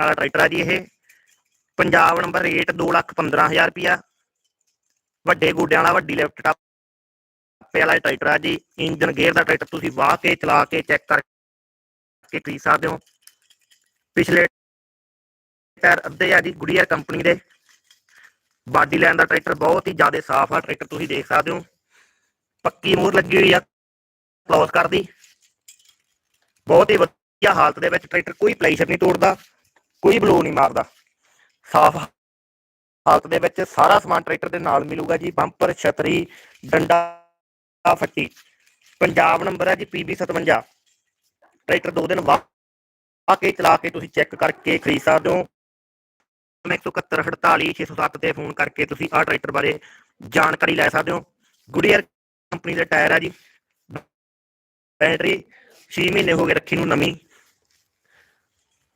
ਵਾਲਾ ਟਰੈਕਟਰ ਆ ਜੀ ਇਹ। ਪੰਜਾਬ ਨੰਬਰ ਰੇਟ 215000 ਰੁਪਿਆ ਵੱਡੇ ਗੋਡਿਆਂ ਵਾਲਾ, ਵੱਡੀ ਲਿਫਟ ਟਾਪੇ ਵਾਲਾ ਟਰੈਕਟਰ ਆ ਜੀ। ਇੰਜਨ ਗੇਅਰ ਦਾ ਟਰੈਕਟਰ ਤੁਸੀਂ ਵਾਹ ਕੇ, ਚਲਾ ਕੇ, ਚੈੱਕ ਕਰਕੇ ਖਰੀਦ ਸਕਦੇ ਹੋ। ਪਿਛਲੇ ਟਾਇਰ ਅੱਧੇ ਆ ਜੀ ਗੁਡੀਅਰ ਕੰਪਨੀ ਦੇ। ਬਾਡੀ ਲਾਈਨ ਦਾ ਟਰੈਕਟਰ ਬਹੁਤ ਹੀ ਜ਼ਿਆਦਾ ਸਾਫ਼ ਆ, ਟਰੈਕਟਰ ਤੁਸੀਂ ਦੇਖ ਸਕਦੇ ਹੋ। ਪੱਕੀ ਮੂਰ ਲੱਗੀ ਹੋਈ ਆ, ਕਲੋਜ਼ ਕਰਦੀ। ਬਹੁਤ ਹੀ ਵਧੀਆ ਹਾਲਤ ਦੇ ਵਿੱਚ ਟਰੈਕਟਰ ਕੋਈ ਪਲੇਸ਼ਰ ਨਹੀਂ ਤੋੜਦਾ। ਕੋਈ ਬਲੋ ਨਹੀਂ ਮਾਰਦਾ। ਸਾਫ਼ ਹਾਲਤ ਦੇ ਵਿੱਚ ਸਾਰਾ ਸਮਾਨ ਟਰੈਕਟਰ ਦੇ ਨਾਲ ਮਿਲੂਗਾ ਜੀ। ਬੰਪਰ, ਛਤਰੀ, ਡੰਡਾ, ਫੱਟੀ। ਪੰਜਾਬ ਨੰਬਰ ਹੈ ਜੀ PB 57 ਟਰੈਕਟਰ ਦੋ ਦਿਨ ਬਾਅਦ ਕੇ ਚਲਾ ਕੇ ਤੁਸੀਂ ਚੈੱਕ ਕਰਕੇ ਖਰੀਦ ਸਕਦੇ ਹੋ। 171 48 607 ਤੇ ਫੋਨ ਕਰਕੇ ਤੁਸੀਂ ਆਹ ਟਰੈਕਟਰ ਬਾਰੇ ਜਾਣਕਾਰੀ ਲੈ ਸਕਦੇ ਹੋ। ਗੁਡੀਅਰ ਕੰਪਨੀ ਦੇ ਟਾਇਰ ਆ ਜੀ। ਬੈਟਰੀ 6 ਮਹੀਨੇ ਹੋ ਗਏ ਰੱਖੀ ਨੂੰ ਨਵੀਂ।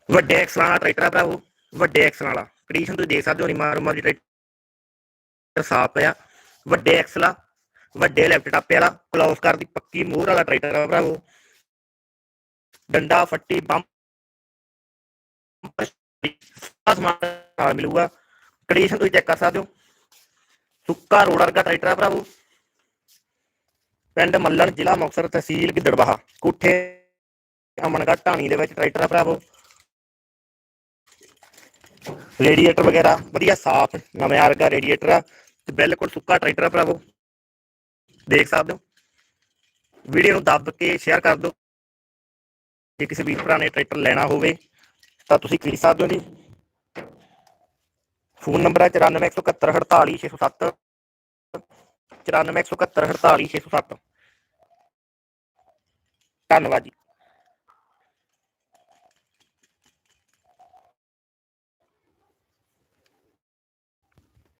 ਵੱਡੇ ਐਕਸਲਾਂ ਵਾਲਾ ਟਰੈਕਟਰ ਆ ਭਰਾਵੋ, ਵੱਡੇ ਐਕਸਲਾਂ ਵਾਲਾ। ਕੰਡੀਸ਼ਨ ਤੁਸੀਂ ਦੇਖ ਸਕਦੇ ਹੋ ਰਿਮਾਰ ਮਾਰ ਟਰੈਕਟਰ ਸਾਫ਼ ਆ ਵੱਡੇ ਐਕਸਲਾ ਵੱਡੇ ਲੈਫਟ ਟਾਪੇ ਵਾਲਾ ਕਲੋਸ ਕਰ ਦੀ ਪੱਕੀ ਮੋਹਰ ਵਾਲਾ ਟਰੈਕਟਰ ਆ ਭਰਾਵੋ। ਡੰਡਾ, ਫੱਟੀ ਬੰਪ ਸਮਾਨ ਮਿਲੂਗਾ। ਕੰਡੀਸ਼ਨ ਤੁਸੀਂ ਚੈੱਕ ਕਰ ਸਕਦੇ ਹੋ। ਸੁੱਕਾ ਰੋਡ ਵਰਗਾ ਟਰੈਕਟਰ ਆ ਭਰਾਵੋ। ਪਿੰਡ ਮੱਲਣ ਜ਼ਿਲ੍ਹਾ ਮੁਕਤਸਰ ਤਹਿਸੀਲ ਗਿੱਦੜਬਾਹਾ। ਕੋਠੇ ਅਮਨਗੜ ਢਾਣੀ ਦੇ ਵਿੱਚ ਟਰੈਕਟਰ ਆ ਭਰਾਵੋ। ਰੇਡੀਏਟਰ ਵਗੈਰਾ, ਵਧੀਆ ਸਾਫ਼ ਨਵੇਂ ਵਰਗਾ ਰੇਡੀਏਟਰ ਆ, ਤੇ ਬਿਲਕੁਲ ਸੁੱਕਾ ਟਰੈਕਟਰ ਆ ਭਰਾਵੋ। ਦੇਖ ਸਕਦੇ ਹੋ। ਵੀਡੀਓ ਨੂੰ ਦੱਬ ਕੇ ਸ਼ੇਅਰ ਕਰ ਦਿਓ। ਜੇ ਕਿਸੇ ਵੀਰ ਭਰਾ ਨੇ ਟਰੈਕਟਰ ਲੈਣਾ ਹੋਵੇ, ਤਾਂ ਤੁਸੀਂ ਖਰੀਦ ਸਕਦੇ ਹੋ ਜੀ। ਫੋਨ ਨੰਬਰ ਹੈ 9417148607 9417148607 ਧੰਨਵਾਦ ਜੀ।